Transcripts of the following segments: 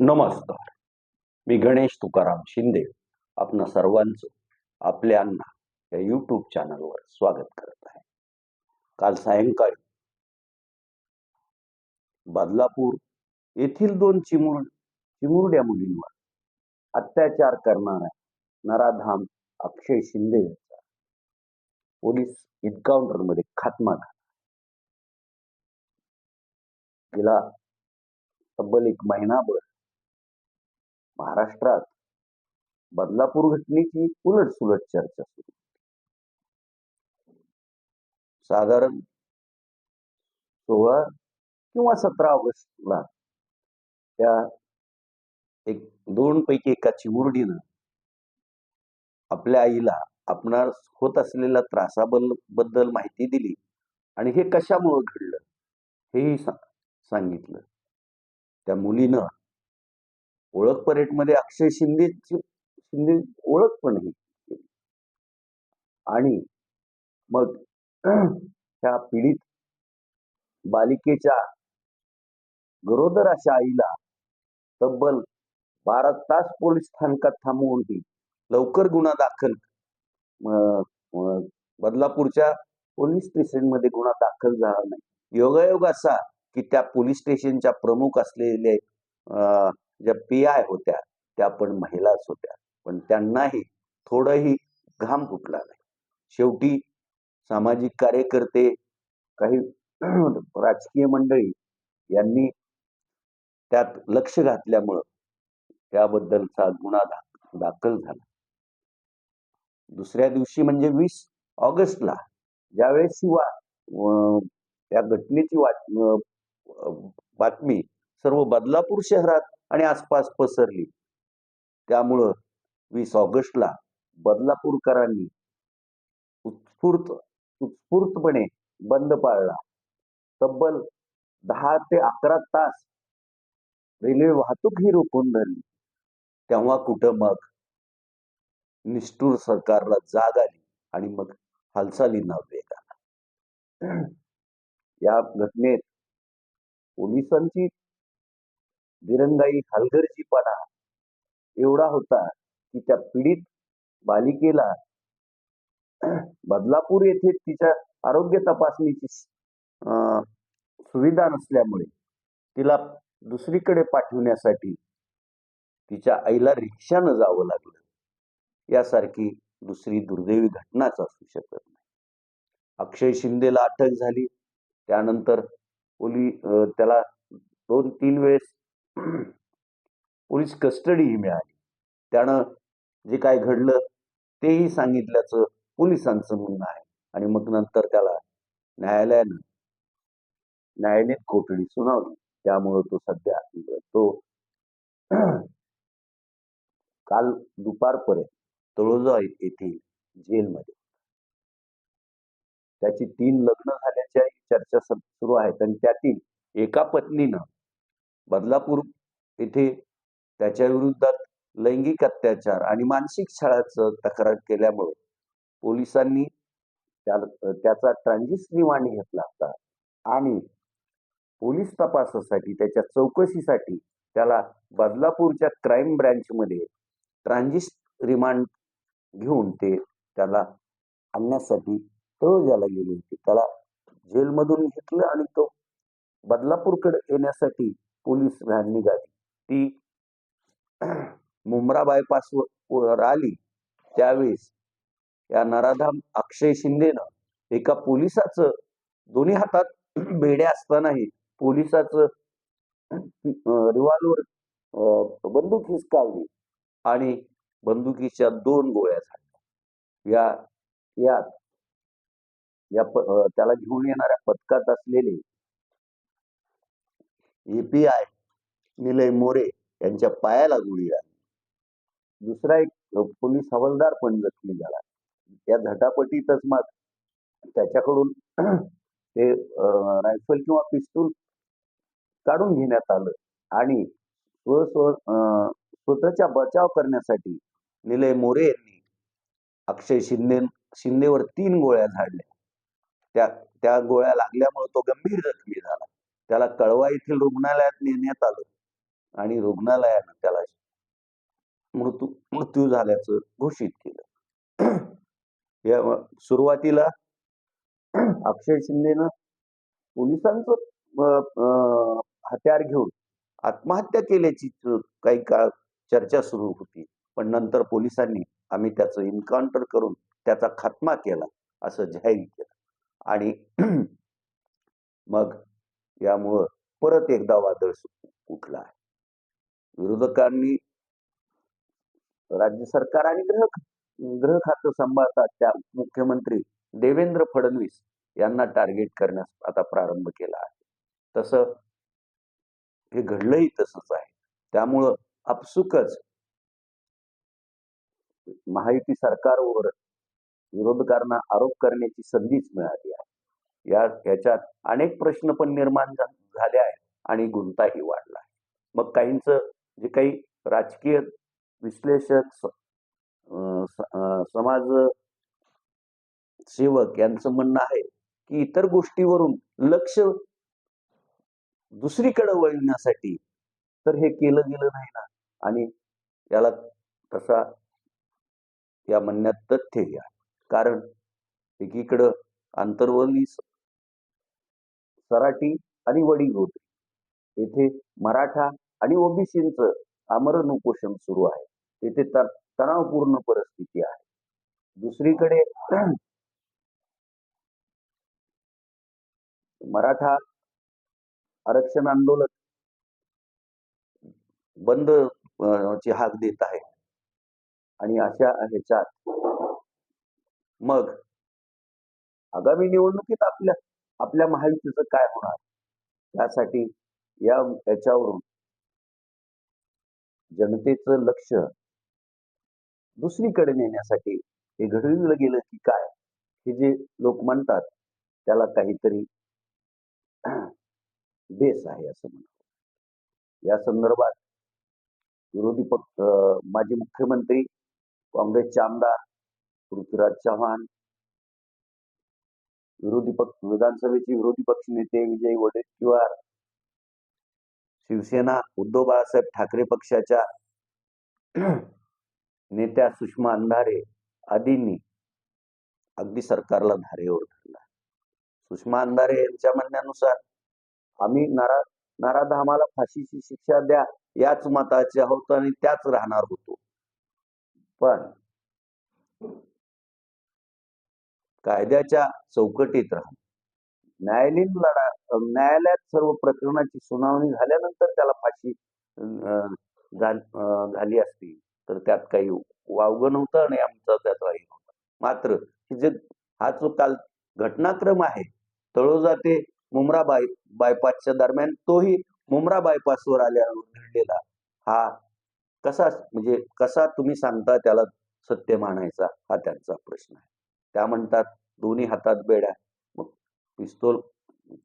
नमस्कार. मी गणेश तुकाराम शिंदे. आपणा सर्वांचं आपल्या अण्णा या यूट्यूब चॅनलवर स्वागत करत आहे. काल सायंकाळी बदलापूर येथील दोन चिमुर चिमुरड्या मुलींवर अत्याचार करणाऱ्या नराधाम अक्षय शिंदे यांचा पोलीस एन्काउंटरमध्ये खात्मा झाला. गेला तब्बल एक महिनाभर महाराष्ट्रात बदलापूर घटनेची उलट सुलट चर्चा सुरू साधारण सोळा किंवा सतरा ऑगस्टला त्या एक दोन पैकी एका चिमुरडीनं आपल्या आईला आपणास होत असलेल्या त्रासाबद्दल माहिती दिली आणि हे कशामुळं घडलं हेही सांगितलं. त्या मुलीनं ओळख परेडमध्ये अक्षय शिंदेची शिंदे ओळख पण ही आणि मग त्या पीडित बालिकेच्या गरोदर अशा आईला तब्बल बारा तास पोलीस स्थानकात थांबवून ती लवकर गुन्हा दाखल बदलापूरच्या पोलीस स्टेशनमध्ये गुन्हा दाखल झाला नाही. योगायोग असा की त्या पोलीस स्टेशनच्या प्रमुख असलेले अं, ज्या पी आय होत्या त्या पण महिलाच होत्या. पण त्यांनाही थोडंही घाम फुटला नाही. शेवटी सामाजिक कार्यकर्ते काही राजकीय मंडळी यांनी त्यात लक्ष घातल्यामुळं त्याबद्दलचा गुन्हा दा- दाखल झाला. दुसऱ्या दिवशी म्हणजे वीस ऑगस्टला ज्यावेळेस ही वा या घटनेची वाट बातमी सर्व बदलापूर शहरात आणि आसपास पसरली. त्यामुळं वीस ऑगस्टला बदलापूरकरांनी उत्स्फूर्त उत्स्फूर्तपणे बंद पाळला. तब्बल दहा ते अकरा तास रेल्वे वाहतूक ही रोखून धरली. तेव्हा कुठं मग? निष्ठूर सरकारला जाग आली आणि मग हालचालींना वेग आला या घटनेत पोलिसांची दिरंगाई हलगर्जीपणा एवढा होता की त्या पीडित बालिकेला बदलापूर येथे तिच्या आरोग्य तपासणीची अं, सुविधा नसल्यामुळे तिला दुसरीकडे पाठवण्यासाठी तिच्या आईला रिक्षानं जावं लागलं. यासारखी दुसरी दुर्दैवी घटनाच असू शकत नाही. अक्षय शिंदेला अटक झाली. त्यानंतर पोली त्याला दोन तीन वेळेस पोलीस कस्टडीही मिळाली. त्यानं जे काय घडलं तेही सांगितल्याचं पोलिसांचं म्हणणं आहे. आणि मग नंतर त्याला न्यायालयानं न्यायालयीन कोठडी सुनावली. त्यामुळं तो सध्या तो काल दुपारपर्यंत तळोजा येथील जेलमध्ये. त्याची तीन लग्न झाल्याच्याही चर्चा सुरू आहेत. आणि त्यातील एका पत्नीनं बदलापूर येथे त्याच्या विरुद्धात लैंगिक अत्याचार आणि मानसिक छळाचं तक्रार केल्यामुळे पोलिसांनी त्याचा ट्रान्झिट रिमांड घेतला होता. आणि पोलीस तपासासाठी त्याच्या चौकशीसाठी त्याला बदलापूरच्या क्राईम ब्रँचमध्ये ट्रान्झिट रिमांड घेऊन ते त्याला आणण्यासाठी तळोजाला गेले होते. त्याला जेलमधून घेतलं आणि तो बदलापूरकडे येण्यासाठी पोलीस व्हॅन निघाली. ती मुंब्रा बायपास वर आली त्यावेळेस या नराधाम अक्षय शिंदेनं एका पोलिसाचं दोन्ही हातात बेड्या असतानाही पोलिसाचं रिव्हॉल्वर बंदूक हिसकावली आणि बंदुकीच्या दोन गोळ्या झाल्या या यात या त्याला घेऊन येणाऱ्या पथकात असलेले एपीआय निलय मोरे यांच्या पायाला गोळी लागली. दुसरा एक पोलीस हवालदार पण जखमी झाला. त्या झटापटीतच मग त्याच्याकडून ते रायफल किंवा पिस्तूल काढून घेण्यात आलं आणि स्व स्व स्वतःचा बचाव करण्यासाठी निलय मोरे यांनी अक्षय शिंदे शिंदेवर तीन गोळ्या झाडल्या. त्या त्या गोळ्या लागल्यामुळे तो गंभीर जखमी झाला. त्याला कळवा येथील रुग्णालयात नेण्यात आलं. आणि रुग्णालयानं त्याला मृत्यू मृत्यू झाल्याचं घोषित केलं. या सुरुवातीला अक्षय शिंदेनं पोलिसांचं हत्यार घेऊन आत्महत्या केल्याची काही काळ चर्चा सुरू होती. पण नंतर पोलिसांनी आम्ही त्याचं इन्काउंटर करून त्याचा खात्मा केला असं जाहीर केलं. आणि मग यामुळं परत एकदा वादळ उठला आहे. विरोधकांनी राज्य सरकार आणि ग्रह ग्रह खातं सांभाळतात त्या मुख्यमंत्री देवेंद्र फडणवीस यांना टार्गेट करण्यास आता प्रारंभ केला आहे. तसं हे घडलंही तसंच आहे. त्यामुळं आपसुकच महायुती सरकारवर विरोधकांना आरोप करण्याची संधीच मिळाली आहे. या याच्यात अनेक प्रश्न पण निर्माण झाले आहेत आणि गुंताही वाढला आहे. मग काहींचं जे काही राजकीय विश्लेषक अं, समाज सेवक यांचं म्हणणं आहे की इतर गोष्टीवरून लक्ष दुसरीकडे वळण्यासाठी तर हे केलं गेलं नाही ना? आणि याला तसा या म्हणण्यात तथ्यही आहे. कारण एकीकडं आंतरवली सराटी आणि वडी होते. येथे मराठा आणि ओबीसींचं आमरण उपोषण सुरू आहे. तेथे त- तणावपूर्ण परिस्थिती आहे. दुसरीकडे मराठा आरक्षण आंदोलन बंद ची हाक देत आहे. आणि अशा ह्याच्यात मग आगामी निवडणुकीत आपल्या आपल्या महायुतीचं काय होणार? त्यासाठी या याच्यावरून जनतेचं लक्ष दुसरीकडे नेण्यासाठी हे घडविलं गेलं की काय? हे जे लोक म्हणतात त्याला काहीतरी बेस आहे असं म्हणतो या संदर्भात विरोधी पक्ष माजी मुख्यमंत्री काँग्रेसचे आमदार पृथ्वीराज चव्हाण विरोधी पक्ष विधानसभेचे विरोधी पक्ष नेते विजय वडेट्टीवार शिवसेना उद्धव बाळासाहेब ठाकरे पक्षाच्या नेत्या सुषमा अंधारे आदींनी अगदी सरकारला धारेवर धरला सुषमा अंधारे यांच्या म्हणण्यानुसार आम्ही नारा नाराधामाला आम्हाला फाशीची शिक्षा द्या याच मताचे आहोत आणि त्याच राहणार होतो. पण कायद्याच्या चौकटीत राहून न्यायालयीन लढा न्यायालयात सर्व प्रकरणाची सुनावणी झाल्यानंतर त्याला फाशी झाली असती. तर त्यात काही वावगं नव्हतं आणि आमचा त्याचा हे नव्हता. मात्र जे हा जो काल घटनाक्रम आहे तळोजा ते मुमरा बाय बायपासच्या दरम्यान तोही मुमरा बायपासवर आल्यावर घडलेला हा कसा म्हणजे कसा तुम्ही सांगता त्याला सत्य मानायचा हा त्यांचा प्रश्न आहे. त्या म्हणतात दोन्ही हातात बेड्या. मग पिस्तोल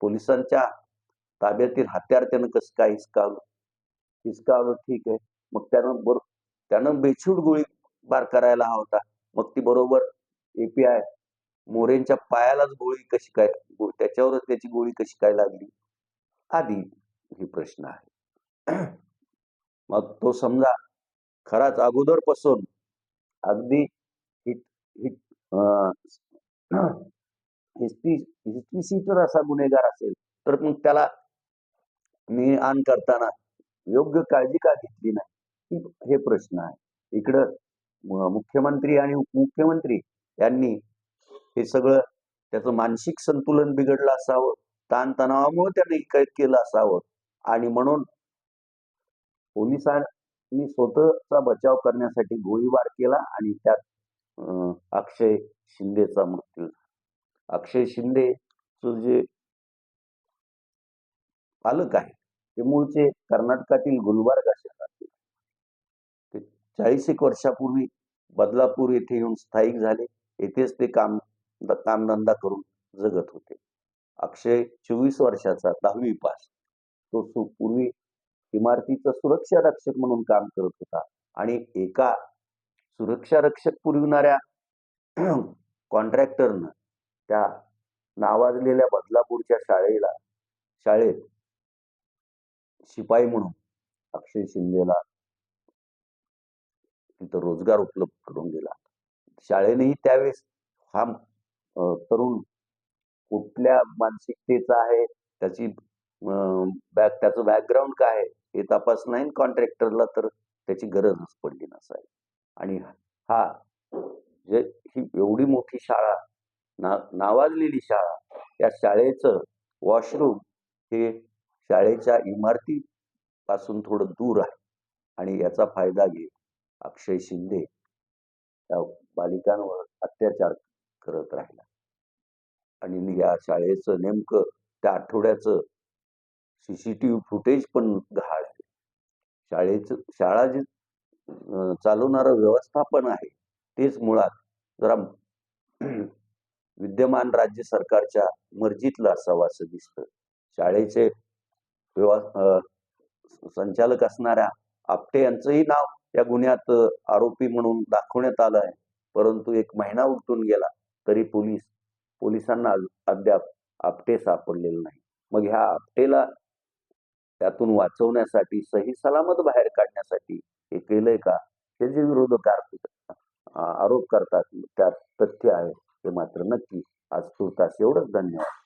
पोलिसांच्या ताब्यातील हत्यार त्यानं कसं काय हिसकावलं? हिसकावलं ठीक आहे. मग त्यानं बरोबर त्यानं बेछूट गोळी बार करायला हा होता. मग ती बरोबर एपीआय मोरेंच्या पायालाच गोळी कशी काय त्याच्यावरच त्याची गोळी कशी काय लागली? आदी हे प्रश्न आहे. मग तो समजा खराच अगोदरपासून अगदी हिट हिट हिस्ट्री सीटर असा गुन्हेगार असेल तर मग त्याला मी आण करताना योग्य काळजी का घेतली नाही? हे प्रश्न आहे. इकडं मुख्यमंत्री आणि उपमुख्यमंत्री यांनी हे सगळं त्याचं मानसिक संतुलन बिघडलं असावं ताणतणावामुळे त्याने काय केलं असावं आणि म्हणून पोलिसांनी स्वतःचा बचाव करण्यासाठी गोळीबार केला आणि त्यात अक्षय शिंदेचा मृत्यू. झाला अक्षय शिंदे जे पालक आहे ते मूळचे कर्नाटकातील गुलबर्गा शहरातील ते चाळीस एक वर्षापूर्वी बदलापूर येथे येऊन स्थायिक झाले. येथेच ते काम कामधंदा करून जगत होते. अक्षय चोवीस वर्षाचा दहावी पास. तो पूर्वी इमारतीचा सुरक्षा रक्षक म्हणून काम करत होता. आणि एका सुरक्षा रक्षक पुरविणाऱ्या कॉन्ट्रॅक्टरनं त्या नावाजलेल्या बदलापूरच्या शाळेला शाळेत शिपाई म्हणून अक्षय शिंदेला तिथं रोजगार उपलब्ध करून दिला. शाळेनेही त्यावेळेस हा तरुण कुठल्या मानसिकतेचा आहे त्याची बॅक त्याचं बॅकग्राऊंड काय आहे हे तपास नाही कॉन्ट्रॅक्टरला तर त्याची गरजच पडली नसावी. आणि हा जे ही एवढी मोठी शाळा ना नावाजलेली शाळा त्या शाळेचं वॉशरूम हे शाळेच्या इमारतीपासून थोडं दूर आहे. आणि याचा फायदा घेत अक्षय शिंदे त्या बालिकांवर अत्याचार करत राहिला. आणि या शाळेचं नेमकं त्या आठवड्याचं सीसीटीव्ही फुटेज पण गहाळ आहे. शाळेचं शाळा जी चालवणारं व्यवस्थापन आहे तेच मुळात जरा विद्यमान राज्य सरकारच्या मर्जीतलं असावं असं दिसतं. शाळेचे संचालक असणाऱ्या आपटे यांचंही नाव या गुन्ह्यात आरोपी म्हणून दाखवण्यात आलं आहे. परंतु एक महिना उलटून गेला तरी पोलीस पोलिसांना अद्याप आपटे सापडलेलं नाही. मग ह्या आपटेला त्यातून वाचवण्यासाठी सही सलामत बाहेर काढण्यासाठी हे केलंय का? हे जे विरोधक आरोप करतात त्यात तथ्य आहे हे मात्र नक्की. आज तुर्तास एवढंच धन्यवाद.